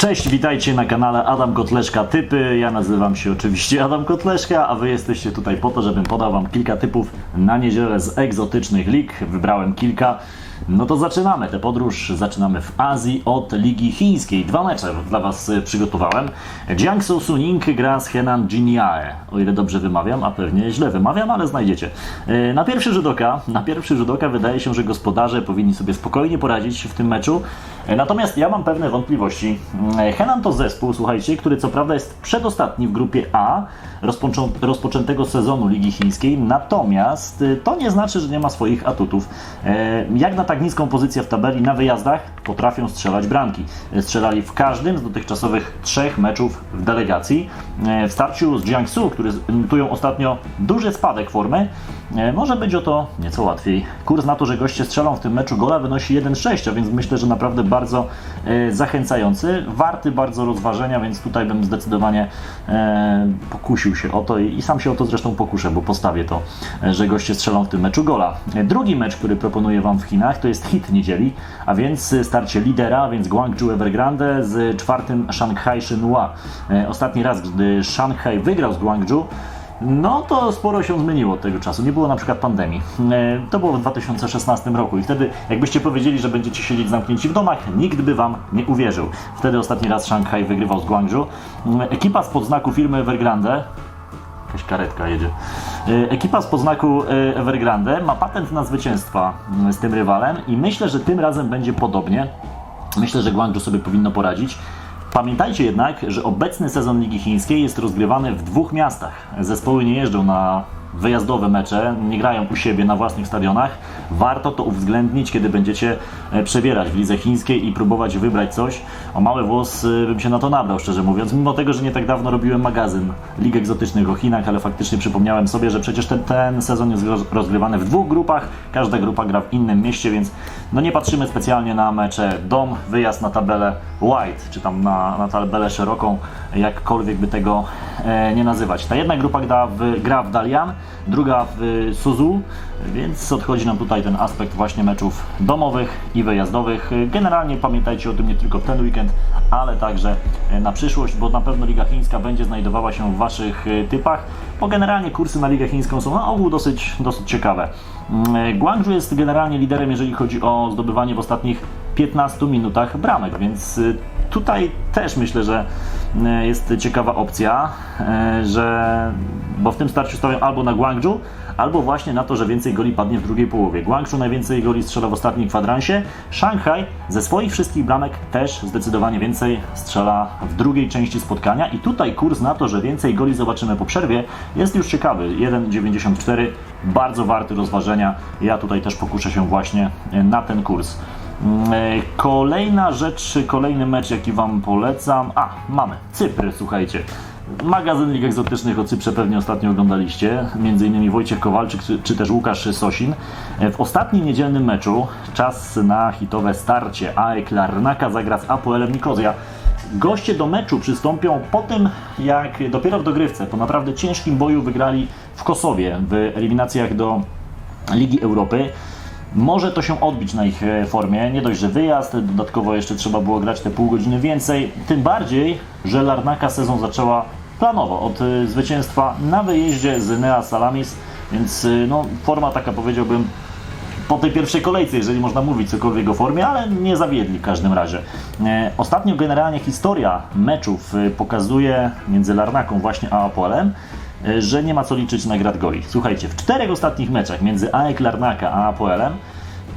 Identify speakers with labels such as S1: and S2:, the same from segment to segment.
S1: Cześć, witajcie na kanale Adam Kotleszka Typy. Ja nazywam się oczywiście Adam Kotleszka, a wy jesteście tutaj po to, żebym podał wam kilka typów na niedzielę z egzotycznych lig. Wybrałem kilka. No to zaczynamy tę podróż. Zaczynamy w Azji od Ligi Chińskiej. Dwa mecze dla was y, przygotowałem. Jiangsu Suning gra z Henan Jinyae. O ile dobrze wymawiam, a pewnie źle wymawiam, ale znajdziecie. Y, Na pierwszy rzut oka, na pierwszy rzut oka wydaje się, że gospodarze powinni sobie spokojnie poradzić w tym meczu. Natomiast ja mam pewne wątpliwości. Y, Henan to zespół, słuchajcie, który co prawda jest przedostatni w grupie A rozpoczętego sezonu Ligi Chińskiej, natomiast y, to nie znaczy, że nie ma swoich atutów. E, Jak na tak niską pozycję w tabeli na wyjazdach potrafią strzelać bramki. E, Strzelali w każdym z dotychczasowych trzech meczów w delegacji. E, W starciu z Jiangsu, który notują ostatnio duży spadek formy, może być o to nieco łatwiej. Kurs na to, że goście strzelą w tym meczu gola wynosi 1,6, a więc myślę, że naprawdę bardzo e, zachęcający, warty bardzo rozważenia, więc tutaj bym zdecydowanie e, pokusił się o to i, sam się o to zresztą pokuszę, bo postawię to, e, że goście strzelą w tym meczu gola. E, Drugi mecz, który proponuję Wam w Chinach, to jest hit niedzieli, a więc e, starcie lidera, a więc Guangzhou Evergrande z czwartym Shanghai Shenhua. E, Ostatni raz, gdy Shanghai wygrał z Guangzhou, no to sporo się zmieniło od tego czasu. Nie było na przykład pandemii. E, To było w 2016 roku i wtedy jakbyście powiedzieli, że będziecie siedzieć zamknięci w domach, nikt by wam nie uwierzył. Wtedy ostatni raz Shanghai wygrywał z Guangzhou. Mm, Ekipa spod znaku firmy Evergrande Jakaś karetka jedzie. E, Ekipa z podznaku e, Evergrande ma patent na zwycięstwa mm, z tym rywalem i myślę, że tym razem będzie podobnie. Myślę, że Guangzhou sobie powinno poradzić. Pamiętajcie jednak, że obecny sezon Ligi Chińskiej jest rozgrywany w dwóch miastach. Zespoły nie jeżdżą na wyjazdowe mecze, nie grają u siebie na własnych stadionach. Warto to uwzględnić, kiedy będziecie e, przebierać w lidze chińskiej i próbować wybrać coś. O mały włos bym się na to nabrał, szczerze mówiąc, mimo tego, że nie tak dawno robiłem magazyn Lig Egzotycznych o Chinach, ale faktycznie przypomniałem sobie, że przecież ten, ten sezon jest roz- rozgrywany w dwóch grupach, każda grupa gra w innym mieście, więc no nie patrzymy specjalnie na mecze dom, wyjazd na tabelę white, czy tam na, na tabelę szeroką, jakkolwiek by tego e, nie nazywać. Ta jedna grupa gra w, gra w Dalian, druga w Suzu, więc odchodzi nam tutaj ten aspekt właśnie meczów domowych i wyjazdowych. Generalnie pamiętajcie o tym nie tylko w ten weekend, ale także e, na przyszłość, bo na pewno Liga Chińska będzie znajdowała się w Waszych e, typach, bo generalnie kursy na Ligę Chińską są na ogół dosyć, dosyć ciekawe. Mm, Guangzhou jest generalnie liderem, jeżeli chodzi o zdobywanie w ostatnich 15 minutach bramek, więc tutaj też myślę, że jest ciekawa opcja, y, że bo w tym starciu stawiam albo na Guangzhou, albo właśnie na to, że więcej goli padnie w drugiej połowie. Guangzhou najwięcej goli strzela w ostatnim kwadransie, Shanghai ze swoich wszystkich bramek też zdecydowanie więcej strzela w drugiej części spotkania i tutaj kurs na to, że więcej goli zobaczymy po przerwie jest już ciekawy. 1,94 bardzo warty rozważenia. Ja tutaj też pokuszę się właśnie na ten kurs. Mm, e, Kolejna rzecz, kolejny mecz, jaki Wam polecam. A, mamy Cypr, słuchajcie. Magazyn Lig Egzotycznych o Cyprze pewnie ostatnio oglądaliście, między innymi Wojciech Kowalczyk czy, też Łukasz Sosin. E, W ostatnim niedzielnym meczu czas na hitowe starcie AEK Larnaka zagra z Apoelem Nikozja. Goście do meczu przystąpią po tym, jak dopiero w dogrywce, po naprawdę ciężkim boju wygrali w Kosowie w eliminacjach do Ligi Europy. Może to się odbić na ich e, formie. Nie dość, że wyjazd, dodatkowo jeszcze trzeba było grać te pół godziny więcej. Tym bardziej, że Larnaka sezon zaczęła planowo od e, zwycięstwa na wyjeździe z Nea Salamis, więc e, no, forma taka powiedziałbym po tej pierwszej kolejce, jeżeli można mówić cokolwiek o formie, ale nie zawiedli w każdym razie. E, Ostatnio generalnie historia meczów e, pokazuje między Larnaką właśnie a Apoelem, e, że nie ma co liczyć na grad goli. Słuchajcie, w czterech ostatnich meczach między AEK Larnaka a Apoelem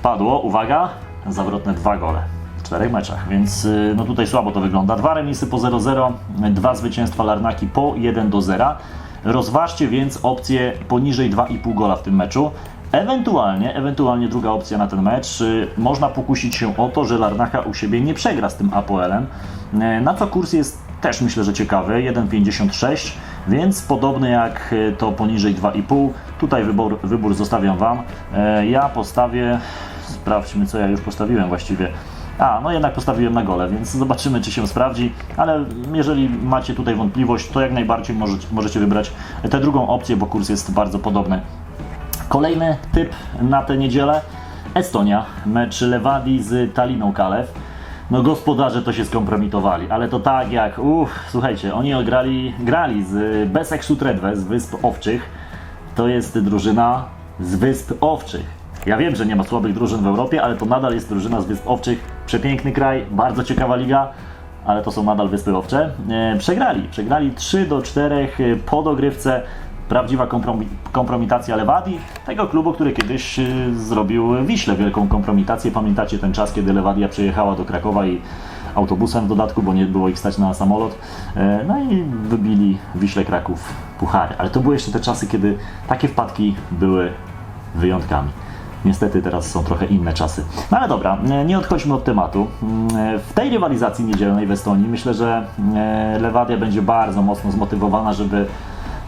S1: padło, uwaga, zawrotne dwa gole. W czterech meczach, więc no tutaj słabo to wygląda. Dwa remisy po 0-0, dwa zwycięstwa Larnaki po 1 do 0. Rozważcie więc opcję poniżej 2,5 gola w tym meczu. Ewentualnie, ewentualnie druga opcja na ten mecz. y, Można pokusić się o to, że Larnaka u siebie nie przegra z tym Apoelem. y, Na co kurs jest też myślę, że ciekawy, 1,56, więc podobny jak y, to poniżej 2,5. Tutaj wybór, wybór zostawiam Wam. Ja postawię, sprawdźmy co ja już postawiłem właściwie. A, no jednak postawiłem na gole, więc zobaczymy, czy się sprawdzi. Ale jeżeli macie tutaj wątpliwość, to jak najbardziej możecie, możecie wybrać tę drugą opcję, bo kurs jest bardzo podobny. Kolejny typ na tę niedzielę. Estonia, mecz Lewadi z Taliną Kalew. No gospodarze to się skompromitowali, ale to tak jak, uff, słuchajcie, oni grali, grali z Besek Sutredwe z Wysp Owczych. To jest drużyna z Wysp Owczych. Ja wiem, że nie ma słabych drużyn w Europie, ale to nadal jest drużyna z Wysp Owczych. Przepiękny kraj, bardzo ciekawa liga, ale to są nadal Wyspy Owcze. E, przegrali, przegrali 3 do 4 e, po dogrywce. Prawdziwa kompromi- kompromitacja Lewadi, tego klubu, który kiedyś e, zrobił Wiśle wielką kompromitację. Pamiętacie ten czas, kiedy Lewadia przyjechała do Krakowa i autobusem w dodatku, bo nie było ich stać na samolot. E, No i wybili Wiśle Kraków puchary. Ale to były jeszcze te czasy, kiedy takie wpadki były wyjątkami. Niestety teraz są trochę inne czasy. No ale dobra, e, nie odchodźmy od tematu. Mm, e, W tej rywalizacji niedzielnej w Estonii myślę, że e, Lewadia będzie bardzo mocno zmotywowana, żeby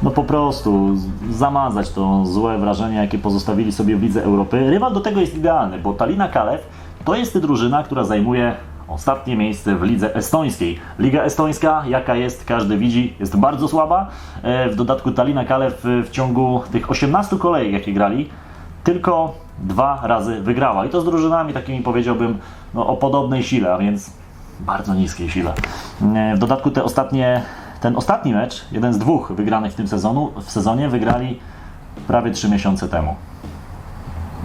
S1: no po prostu zamazać to złe wrażenie, jakie pozostawili sobie w Lidze Europy. Rywal do tego jest idealny, bo Talina Kalew to jest drużyna, która zajmuje ostatnie miejsce w lidze estońskiej. Liga estońska, jaka jest, każdy widzi, jest bardzo słaba. E, W dodatku Talina Kalew e, w ciągu tych 18 kolejek, jakie grali, tylko dwa razy wygrała. I to z drużynami takimi powiedziałbym no, o podobnej sile, a więc bardzo niskiej sile. E, W dodatku te ostatnie, ten ostatni mecz, jeden z dwóch wygranych w tym sezonu, w sezonie wygrali prawie 3 miesiące temu.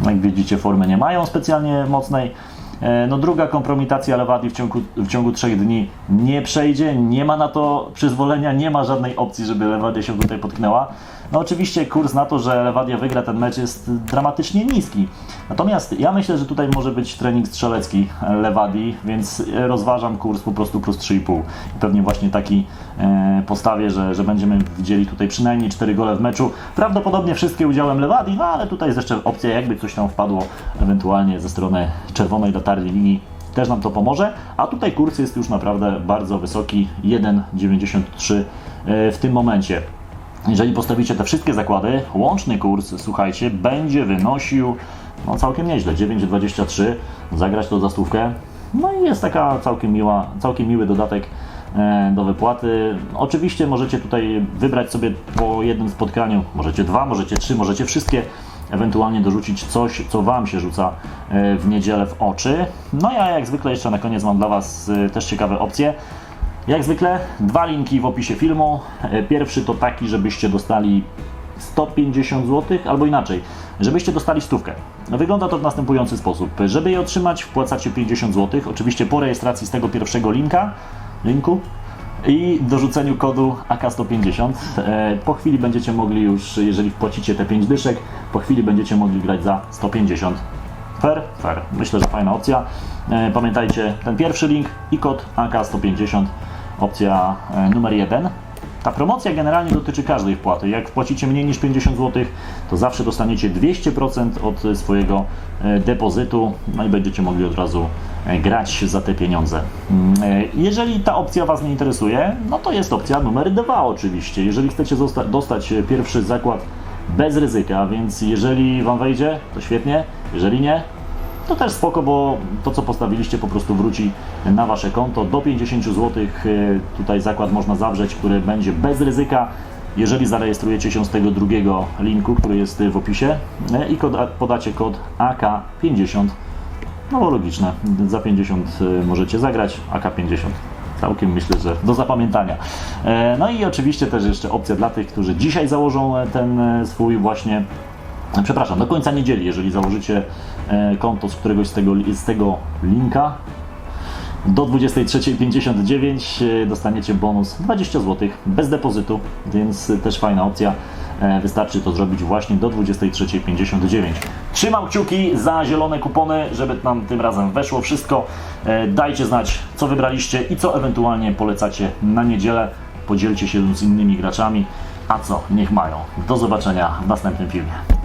S1: Jak widzicie, formy nie mają specjalnie mocnej. E, No druga kompromitacja Lewadi w ciągu, w ciągu trzech dni nie przejdzie, nie ma na to przyzwolenia, nie ma żadnej opcji, żeby Lewadia się tutaj potknęła. No oczywiście kurs na to, że Lewadia wygra ten mecz jest dramatycznie niski. Natomiast ja myślę, że tutaj może być trening strzelecki Lewadii, więc rozważam kurs po prostu plus 3,5. I pewnie właśnie taki e, postawię, że, że będziemy widzieli tutaj przynajmniej 4 gole w meczu. Prawdopodobnie wszystkie udziałem Lewadii, no ale tutaj jest jeszcze opcja, jakby coś tam wpadło ewentualnie ze strony czerwonej latarni linii też nam to pomoże, a tutaj kurs jest już naprawdę bardzo wysoki, 1,93 e, w tym momencie. Jeżeli postawicie te wszystkie zakłady, łączny kurs, słuchajcie, będzie wynosił no całkiem nieźle, 9,23, zagrać to za stówkę, no i jest taka całkiem miła, całkiem miły dodatek do wypłaty. Oczywiście możecie tutaj wybrać sobie po jednym spotkaniu, możecie dwa, możecie trzy, możecie wszystkie, ewentualnie dorzucić coś, co Wam się rzuca e, w niedzielę w oczy. No ja jak zwykle jeszcze na koniec mam dla Was e, też ciekawe opcje. Jak zwykle dwa linki w opisie filmu. E, Pierwszy to taki, żebyście dostali 150 zł, albo inaczej, żebyście dostali stówkę. Wygląda to w następujący sposób. Żeby je otrzymać, wpłacacie 50 zł, oczywiście po rejestracji z tego pierwszego linka, linku i dorzuceniu kodu AK150. E, Po chwili będziecie mogli już, jeżeli wpłacicie te 5 dyszek, po chwili będziecie mogli grać za 150 Fair? Fair. Myślę, że fajna opcja. E, Pamiętajcie, ten pierwszy link i kod AK150, opcja e, numer jeden. Ta promocja generalnie dotyczy każdej wpłaty. Jak wpłacicie mniej niż 50 zł, to zawsze dostaniecie 200% od swojego e, depozytu, no i będziecie mogli od razu e, grać za te pieniądze. Mm, e, Jeżeli ta opcja Was nie interesuje, no to jest opcja numer dwa oczywiście. Jeżeli chcecie dostać pierwszy zakład bez ryzyka, więc jeżeli Wam wejdzie, to świetnie, jeżeli nie, to też spoko, bo to co postawiliście po prostu wróci na Wasze konto. Do 50 zł tutaj zakład można zawrzeć, który będzie bez ryzyka. Jeżeli zarejestrujecie się z tego drugiego linku, który jest w opisie e, i podacie kod AK50, no logiczne, za 50 y, możecie zagrać, AK50 całkiem myślę, że do zapamiętania. E, No i oczywiście też jeszcze opcja dla tych, którzy dzisiaj założą e, ten e, swój właśnie Przepraszam, do końca niedzieli, jeżeli założycie e, konto z któregoś z tego, z tego linka, do 23.59 e, dostaniecie bonus 20 zł bez depozytu, więc też fajna opcja. E, Wystarczy to zrobić właśnie do 23.59. Trzymam kciuki za zielone kupony, żeby nam tym razem weszło wszystko. Dajcie znać, co wybraliście i co ewentualnie polecacie na niedzielę. Podzielcie się z innymi graczami. A co, niech mają. Do zobaczenia w następnym filmie.